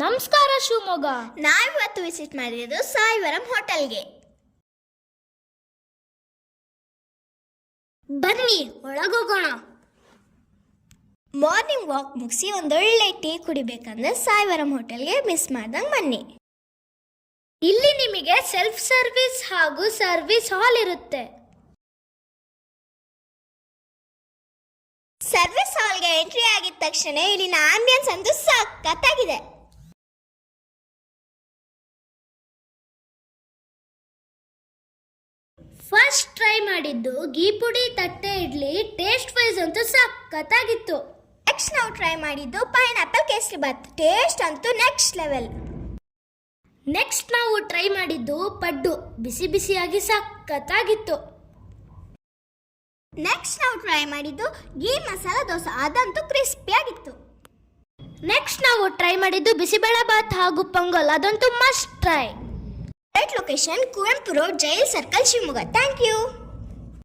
ನಮಸ್ಕಾರ ಶಿವಮೊಗ್ಗ. ನಾವಿವತ್ತು ವಿಸಿಟ್ ಮಾಡಿರೋದು ಸಾಯಿವರಂ ಹೋಟೆಲ್ಗೆ. ಬನ್ನಿ ಒಳಗೋಗೋಣ. ಮಾರ್ನಿಂಗ್ ವಾಕ್ ಮುಗಿಸಿ ಒಂದೊಳ್ಳೆ ಟೀ ಕುಡಿಬೇಕಂದ್ರೆ ಸಾಯಿವರಂ ಹೋಟೆಲ್ಗೆ ಮಿಸ್ ಮಾಡ್ದಂಗೆ ಬನ್ನಿ. ಇಲ್ಲಿ ನಿಮಗೆ ಸೆಲ್ಫ್ ಸರ್ವಿಸ್ ಹಾಗೂ ಸರ್ವಿಸ್ ಹಾಲ್ ಇರುತ್ತೆ. ಸರ್ವಿಸ್ ಹಾಲ್ಗೆ ಎಂಟ್ರಿ ಆಗಿದ ತಕ್ಷಣ ಇಲ್ಲಿನ ಆಂಬಿಯನ್ಸ್ ಅಂತೂ ಸಖತ್ತಾಗಿದೆ. ಫಸ್ಟ್ ಟ್ರೈ ಮಾಡಿದ್ದು ಗೀ ಪುಡಿ ತಟ್ಟೆ ಇಡ್ಲಿ ಟೇಸ್ಟ್ ವೈಸ್ ಅಂತೂ ಸಖತ್ತಾಗಿತ್ತು. ನೆಕ್ಸ್ಟ್ ನಾವು ಟ್ರೈ ಮಾಡಿದ್ದು ಪೈನಾಪಲ್ ಕೇಸರಿ ಬಾತ್ ಟೇಸ್ಟ್ ಅಂತೂ ನೆಕ್ಸ್ಟ್ ಲೆವೆಲ್ ನೆಕ್ಸ್ಟ್ ನಾವು ಟ್ರೈ ಮಾಡಿದ್ದು ಪಡ್ಡು. ಬಿಸಿ ಬಿಸಿಯಾಗಿ ಸಖತ್ತಾಗಿತ್ತು. ನೆಕ್ಸ್ಟ್ ನಾವು ಟ್ರೈ ಮಾಡಿದ್ದು ಗೀ ಮಸಾಲ ದೋಸೆ. ಅದಂತೂ ಕ್ರಿಸ್ಪಿಯಾಗಿತ್ತು ನೆಕ್ಸ್ಟ್ ನಾವು ಟ್ರೈ ಮಾಡಿದ್ದು ಬಿಸಿಬೇಳೆ ಬಾತ್ ಹಾಗೂ ಪೊಂಗಲ್. ಅದಂತೂ must try location Kuvempu road jail circle Shivamogga thank you